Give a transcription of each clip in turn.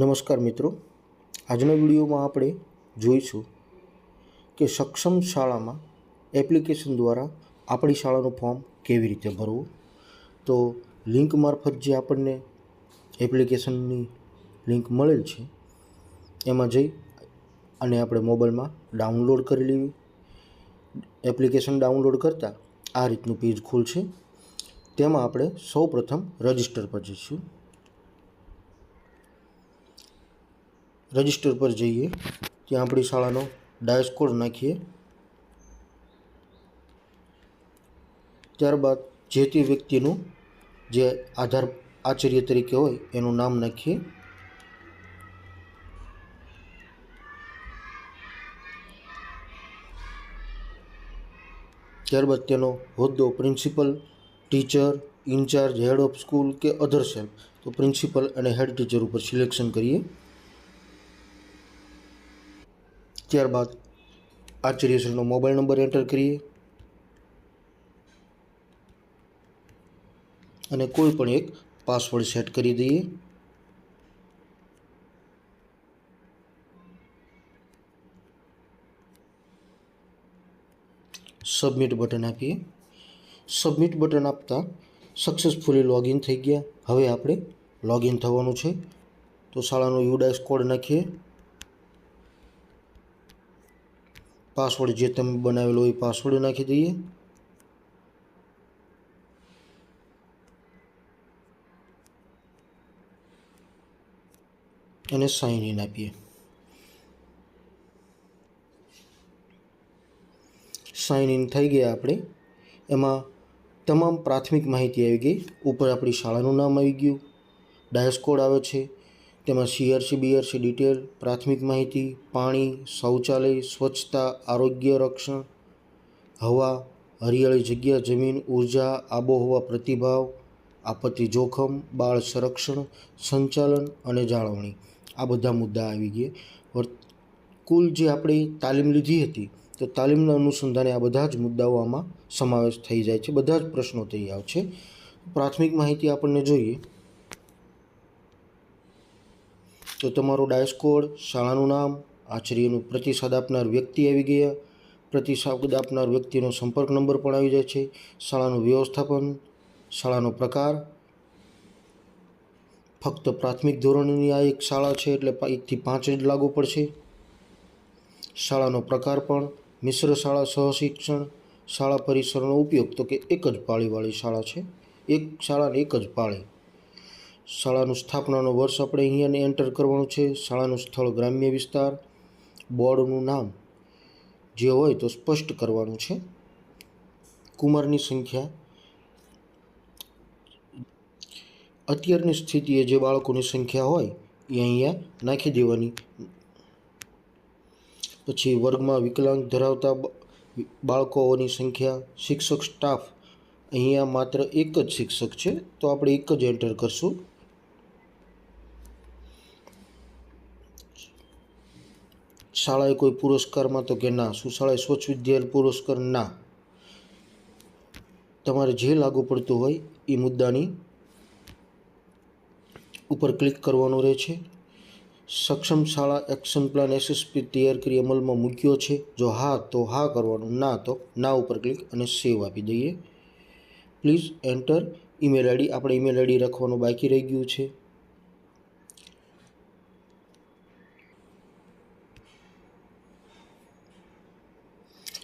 નમસ્કાર મિત્રો. આજના વિડીયોમાં આપણે જોઈશું કે સક્ષમ શાળામાં એપ્લિકેશન દ્વારા આપણી શાળાનું ફોર્મ કેવી રીતે ભરવું. તો લિંક મારફત જે આપણને એપ્લિકેશનની લિંક મળેલ છે, એમાં જઈ અને આપણે મોબાઈલમાં ડાઉનલોડ કરી લેવી. એપ્લિકેશન ડાઉનલોડ કરતાં આ રીતનું પેજ ખુલશે. તેમાં આપણે સૌ પ્રથમ રજિસ્ટર પર જઈશું. રજિસ્ટર પર જઈએ. ત્યાં આપણી શાળાનો ડાયસ કોડ નાખીએ. ત્યારબાદ જે તે વ્યક્તિનું જે આધાર આચાર્ય તરીકે હોય એનું નામ નાખીએ. ત્યારબાદ તેનો હોદ્દો principal teacher in-charge head of school કે અધર સેલ તો પ્રિન્સિપલ અને હેડ ટીચર ઉપર સિલેક્શન કરીએ. ત્યારબાદ આચાર્યશ્રીનો મોબાઈલ નંબર એન્ટર કરીએ. અને કોઈ પણ એક પાસવર્ડ સેટ કરી દઈએ. સબમિટ બટન આપીએ. સબમિટ બટન આપતા સક્સેસફુલી લોગિન થઈ ગયા. હવે આપણે લોગિન થવાનું છે. તો શાળાનો યુડાઇસ કોડ નાખીએ. પાસવર્ડ જે તમે બનાવેલો એ પાસવર્ડ નાખી દઈએ. અને સાઇન ઇન આપીએ. સાઇન ઇન થઈ ગયા આપણે. એમાં તમામ પ્રાથમિક માહિતી આવી ગઈ. ઉપર આપણી શાળાનું નામ આવી ગયું. ડાયસ કોડ આવે છે. તેમાં સીઆરસી બીઆરસી ડિટેલ, પ્રાથમિક માહિતી, પાણી, શૌચાલય, સ્વચ્છતા, આરોગ્ય રક્ષણ, હવા, હરિયાળી જગ્યા, જમીન, ઊર્જા, આબોહવા પ્રતિભાવ, આપત્તિ જોખમ, બાળ સંરક્ષણ, સંચાલન અને જાળવણી. આ બધા મુદ્દા આવી ગયા. કુલ જે આપણે તાલીમ લીધી હતી, તો તાલીમના અનુસંધાને આ બધા જ મુદ્દાઓ આમાં સમાવેશ થઈ જાય છે. બધા જ પ્રશ્નો થઈ આવે છે. પ્રાથમિક માહિતી આપણને જોઈએ. તો તમારો ડાયસ કોડ, શાળાનું નામ આચાર્યનું પ્રતિસાદ આપનાર વ્યક્તિ આવી ગયા. પ્રતિસાદ આપનાર વ્યક્તિનો સંપર્ક નંબર પણ આવી જાય છે. શાળાનું વ્યવસ્થાપન, શાળાનો પ્રકાર. ફક્ત પ્રાથમિક ધોરણની આ એક શાળા છે એટલે એકથી પાંચ જ લાગુ પડશે. શાળાનો પ્રકાર પણ મિશ્ર શાળા સહશિક્ષણ, શાળા પરિસરનો ઉપયોગ તો કે એક જ પાળીવાળી શાળા છે. એક શાળાને એક જ પાળી. શાળાનું સ્થાપનાનો વર્ષ આપણે અહીંયાને એન્ટર કરવાનું છે. શાળાનું સ્થળ ગ્રામ્ય વિસ્તાર. બોર્ડનું નામ જે હોય તો સ્પષ્ટ કરવાનું છે. કુમારની સંખ્યા. અત્યારની સ્થિતિએ જે બાળકોની સંખ્યા હોય એ અહીંયા નાખી દેવાની. પછી વર્ગમાં વિકલાંગ ધરાવતા બાળકોની સંખ્યા, શિક્ષક, સ્ટાફ. અહીંયા માત્ર એક જ શિક્ષક છે. તો આપણે એક જ એન્ટર કરશું. શાળાએ કોઈ પુરસ્કારમાં તો કે ના. શું શાળાએ સ્વચ્છ વિદ્યાલય પુરસ્કાર ના. તમારે જે લાગુ પડતું હોય એ મુદ્દાની ઉપર ક્લિક કરવાનું રહે છે. સક્ષમ શાળા એક્શન પ્લાન એસએસપી તૈયાર કરી અમલમાં મૂક્યો છે. જો હા, તો હા કરવાનું. ના, તો ના ઉપર ક્લિક અને સેવ આપી દઈએ. Please enter. Email ID. આપણે ઈમેલ આઈડી રાખવાનું બાકી રહી ગયું છે.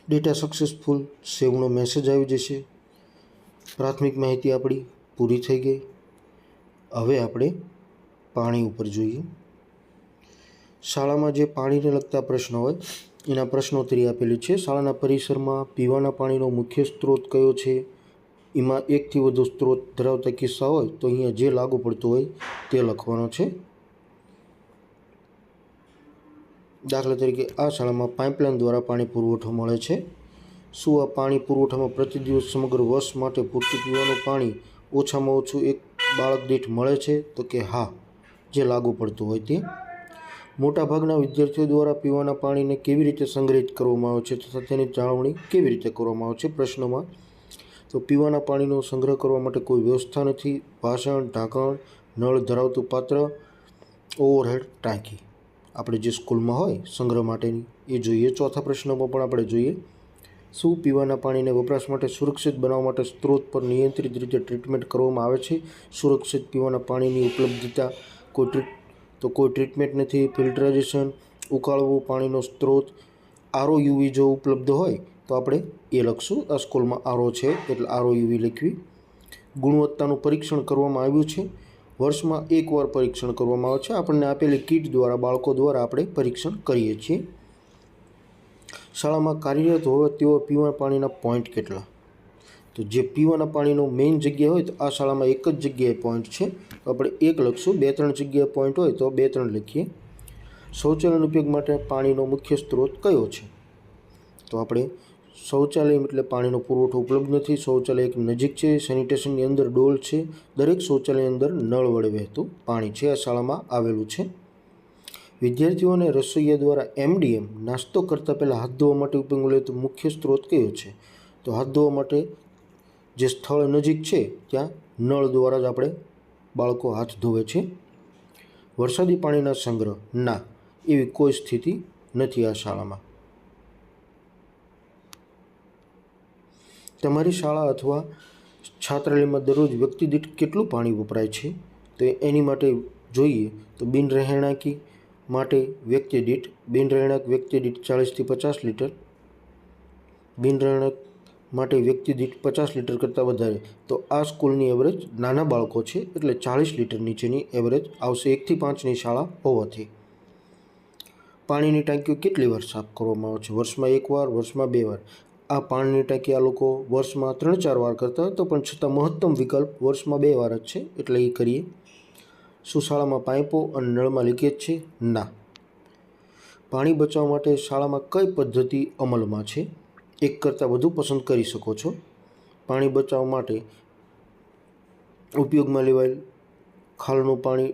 ડેટા સક્સેસફુલ સેવનો મેસેજ આવી જશે. પ્રાથમિક માહિતી આપણી પૂરી થઈ ગઈ. હવે આપણે પાણી ઉપર જોઈએ. શાળામાં જે પાણીને લગતા પ્રશ્નો હોય, એના પ્રશ્નોત્તરી આપેલી છે. શાળાના પરિસરમાં પીવાના પાણીનો મુખ્ય સ્ત્રોત કયો છે? એમાં એકથી વધુ સ્ત્રોત ધરાવતા કિસ્સા હોય તો અહીંયા જે લાગુ પડતું હોય તે લખવાનો છે. દાખલા તરીકે આ શાળામાં પાઇપલાઇન દ્વારા પાણી પુરવઠો મળે છે. શું આ પાણી પુરવઠામાં પ્રતિ દિવસ સમગ્ર વર્ષ માટે પૂરતું પીવાનું પાણી ઓછામાં ઓછું એક બાળક દીઠ મળે છે? તો કે હા, જે લાગુ પડતું હોય તે. મોટાભાગના વિદ્યાર્થીઓ દ્વારા પીવાના પાણીને કેવી રીતે સંગ્રહિત કરવામાં આવે છે તથા તેની જાળવણી કેવી રીતે કરવામાં આવે છે પ્રશ્નમાં? તો પીવાના પાણીનો સંગ્રહ કરવા માટે કોઈ વ્યવસ્થા નથી. વાસણ, ઢાંકણ, નળ ધરાવતું પાત્ર, ઓવરહેડ, ટાંકી. આપણે જે સ્કૂલમાં હોય સંગ્રહ માટેની, એ જોઈએ. ચોથા પ્રશ્નમાં પણ આપણે જોઈએ. શું પીવાના પાણીને વપરાશ માટે સુરક્ષિત બનાવવા માટે સ્ત્રોત પર નિયંત્રિત રીતે ટ્રીટમેન્ટ કરવામાં આવે છે? સુરક્ષિત પીવાના પાણીની ઉપલબ્ધતા કોઈ ટ્રીટ તો કોઈ ટ્રીટમેન્ટ નથી. ફિલ્ટરાઇઝેશન, ઉકાળવું, પાણીનો સ્ત્રોત આરો યુવી જો ઉપલબ્ધ હોય, તો આપણે એ લખશું. આ સ્કૂલમાં આરો છે, એટલે આરો યુવી લખવી. ગુણવત્તાનું પરીક્ષણ કરવામાં આવ્યું છે. વર્ષમાં એકવાર પરીક્ષણ કરવામાં આવે છે. આપણને આપેલી કીટ દ્વારા, બાળકો દ્વારા આપણે પરીક્ષણ કરીએ છીએ. શાળામાં કાર્યરત હોય તેઓ પીવાના પાણીના પોઈન્ટ કેટલા? તો જે પીવાના પાણીનો મેઇન જગ્યા હોય તો આ શાળામાં એક જ જગ્યાએ પોઈન્ટ છે. તો આપણે એક લખશું, બે ત્રણ જગ્યાએ પોઈન્ટ હોય તો બે ત્રણ લખીએ. શૌચાલયના ઉપયોગ માટે પાણીનો મુખ્ય સ્ત્રોત કયો છે? તો આપણે શૌચાલય એટલે પાણીનો પુરવઠો ઉપલબ્ધ નથી. શૌચાલય એક નજીક છે. સેનિટેશનની અંદર ડોલ છે. દરેક શૌચાલયની અંદર નળ વડે વહેતું પાણી છે. આ શાળામાં આવેલું છે. વિદ્યાર્થીઓને રસોઈયા દ્વારા એમડીએમ નાસ્તો કરતાં પહેલાં હાથ ધોવા માટે ઉપયોગ લેતો મુખ્ય સ્ત્રોત કયો છે? તો હાથ ધોવા માટે જે સ્થળ નજીક છે, ત્યાં નળ દ્વારા જ આપણે બાળકો હાથ ધોવે છે. વરસાદી પાણીના સંગ્રહ ના, એવી કોઈ સ્થિતિ નથી આ શાળામાં. તમારી શાળા અથવા છાત્રાલયમાં દરરોજ વ્યક્તિ દીઠ કેટલું પાણી વપરાય છે? તો એની માટે જોઈએ તો બિન રહેણાંકી માટે વ્યક્તિ દીઠ, બિન રહેણાંક વ્યક્તિ દીઠ ચાળીસથી પચાસ લીટર, બિન રહેણાંક માટે વ્યક્તિ દીઠ પચાસ લીટર કરતાં વધારે. તો આ સ્કૂલની એવરેજ નાના બાળકો છે, એટલે ચાળીસ લીટર નીચેની એવરેજ આવશે એકથી પાંચની શાળા હોવાથી. પાણીની ટાંકીઓ કેટલી વાર સાફ કરવામાં આવે છે? વર્ષમાં એકવાર વર્ષમાં બે વાર? આ પાણીની ટાંકી આ લોકો વર્ષમાં ત્રણ ચાર વાર કરતા હતા, પણ છતાં મહત્તમ વિકલ્પ વર્ષમાં બે વાર જ છે, એટલે એ કરીએ. શું શાળામાં પાઇપો અને નળમાં લીકેજ છે? ના. પાણી બચાવવા માટે શાળામાં કઈ પદ્ધતિ અમલમાં છે? એક કરતાં વધુ પસંદ કરી શકો છો. પાણી બચાવવા માટે ઉપયોગમાં લેવાયેલ ખાલનું પાણી,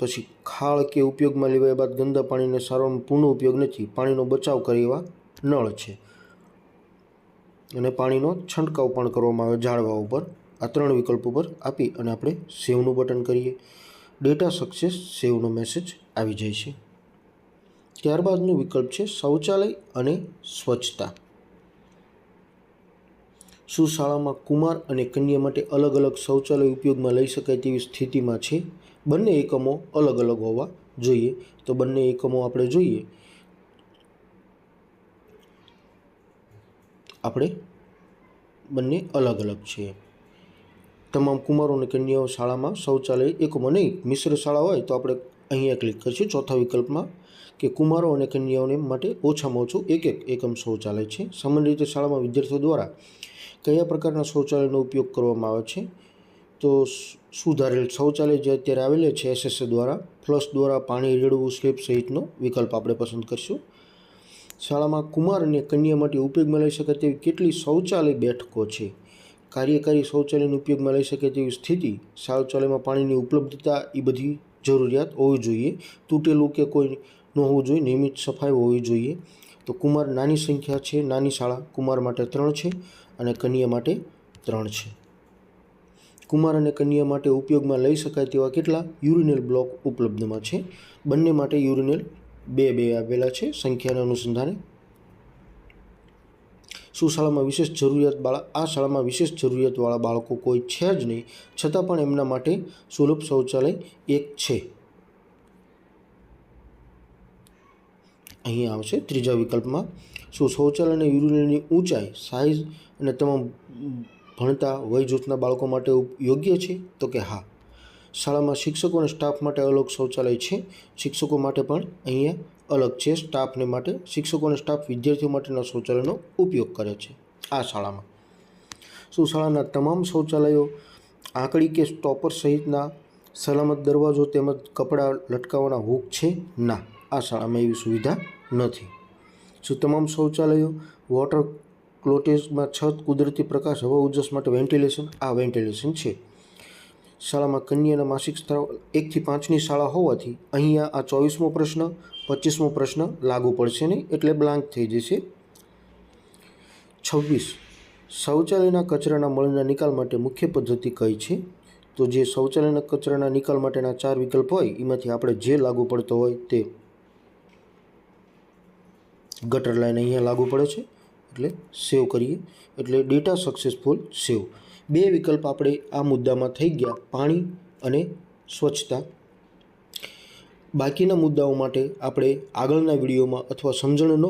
પછી ખાળ કે ઉપયોગમાં લેવાયા બાદ ગંદા પાણીને સારવારનો પૂર્ણ ઉપયોગ નથી. પાણીનો બચાવ કરે એવા નળ છે. અને પાણીનો છંટકાવ પણ કરવામાં આવે ઝાડવા ઉપર. આ ત્રણ વિકલ્પ ઉપર આપી અને આપણે સેવનું બટન કરીએ. ડેટા સક્સેસ સેવનો મેસેજ આવી જાય છે. ત્યારબાદનો વિકલ્પ છે શૌચાલય અને સ્વચ્છતા. શું શાળામાં કુમાર અને કન્યા માટે અલગ અલગ શૌચાલય ઉપયોગમાં લઈ શકાય તેવી સ્થિતિમાં છે? બંને એકમો અલગ અલગ હોવા જોઈએ. તો બંને એકમો આપણે જોઈએ. આપણે બંને અલગ અલગ છે તમામ કુમારો અને કન્યાઓ શાળામાં શૌચાલય એકમાં નહીં, મિશ્ર શાળા હોય તો આપણે અહીંયા ક્લિક કરીશું. ચોથા વિકલ્પમાં કે કુમારો અને કન્યાઓને માટે ઓછામાં ઓછું એક એક એકમ શૌચાલય છે. સામાન્ય રીતે શાળામાં વિદ્યાર્થીઓ દ્વારા કયા પ્રકારના શૌચાલયનો ઉપયોગ કરવામાં આવે છે? તો સુધારેલ શૌચાલય જે અત્યારે આવેલા છે એસએસએ દ્વારા ફ્લશ દ્વારા પાણી રેડવું સ્લીપ સહિતનો વિકલ્પ આપણે પસંદ કરીશું. શાળામાં કુમાર અને કન્યા માટે ઉપયોગમાં લઈ શકાય તેવી કેટલી શૌચાલય બેઠકો છે. કાર્યકારી શૌચાલયનો ઉપયોગમાં લઈ શકે તેવી સ્થિતિ શૌચાલયમાં પાણીની ઉપલબ્ધતા એ બધી જરૂરિયાત હોવી જોઈએ. તૂટેલું કે કોઈ ન હોવું જોઈએ, નિયમિત સફાઈ હોવી જોઈએ. તો કુમાર નાની સંખ્યા છે, નાની શાળા કુમાર માટે ત્રણ છે અને કન્યા માટે ત્રણ છે. કુમાર અને કન્યા માટે ઉપયોગમાં લઈ શકાય તેવા કેટલા યુરિનલ બ્લોક ઉપલબ્ધમાં છે? બંને માટે યુરિનલ બે બે આપેલા છે સંખ્યાના અનુસંધાને. શું શાળામાં વિશેષ જરૂરિયાત બાળક, આ શાળામાં વિશેષ જરૂરિયાતવાળા બાળકો કોઈ છે જ નહીં, છતાં પણ એમના માટે સુલભ શૌચાલય એક છે. અહીં આવશે ત્રીજા વિકલ્પમાં. શું શૌચાલય અને યુરિનની ઊંચાઈ સાઇઝ અને તમામ ભણતા વય જૂથના બાળકો માટે યોગ્ય છે? તો કે હા. શાળામાં શિક્ષકો અને સ્ટાફ માટે અલગ શૌચાલય છે. શિક્ષકો માટે પણ અહીંયા અલગ છે. સ્ટાફને માટે, શિક્ષકો અને સ્ટાફ વિદ્યાર્થીઓ માટેના શૌચાલયનો ઉપયોગ કરે છે આ શાળામાં. શું શાળાના તમામ શૌચાલયો આંકડી કે સ્ટોપર સહિતના સલામત દરવાજો તેમજ કપડાં લટકાવવાના હૂક છે? ના, આ શાળામાં એવી સુવિધા નથી. શું તમામ શૌચાલયો વોટર ક્લોટેજમાં છત, કુદરતી પ્રકાશ, હવા ઉજસ માટે વેન્ટિલેશન આ વેન્ટિલેશન છે. શાળામાં કન્યાના માસિક સ્ત્રાવ એકથી પાંચની શાળા હોવાથી અહીંયા આ ચોવીસમો પ્રશ્ન, પચીસમો પ્રશ્ન લાગુ પડશે નહીં એટલે બ્લાન્ક થઈ જશે. છવ્વીસ. શૌચાલયના કચરાના મળના નિકાલ માટે મુખ્ય પદ્ધતિ કઈ છે? તો જે શૌચાલયના કચરાના નિકાલ માટેના ચાર વિકલ્પ હોય, એમાંથી આપણે જે લાગુ પડતો હોય તે ગટર લાઈન અહીંયા લાગુ પડે છે. એટલે સેવ કરીએ. એટલે ડેટા સક્સેસફુલ સેવ. બે વિકલ્પ આપણે આ મુદ્દામાં થઈ ગયા, પાણી અને સ્વચ્છતા. બાકીના મુદ્દાઓ માટે આપણે આગળના વિડીયોમાં અથવા સમજણનો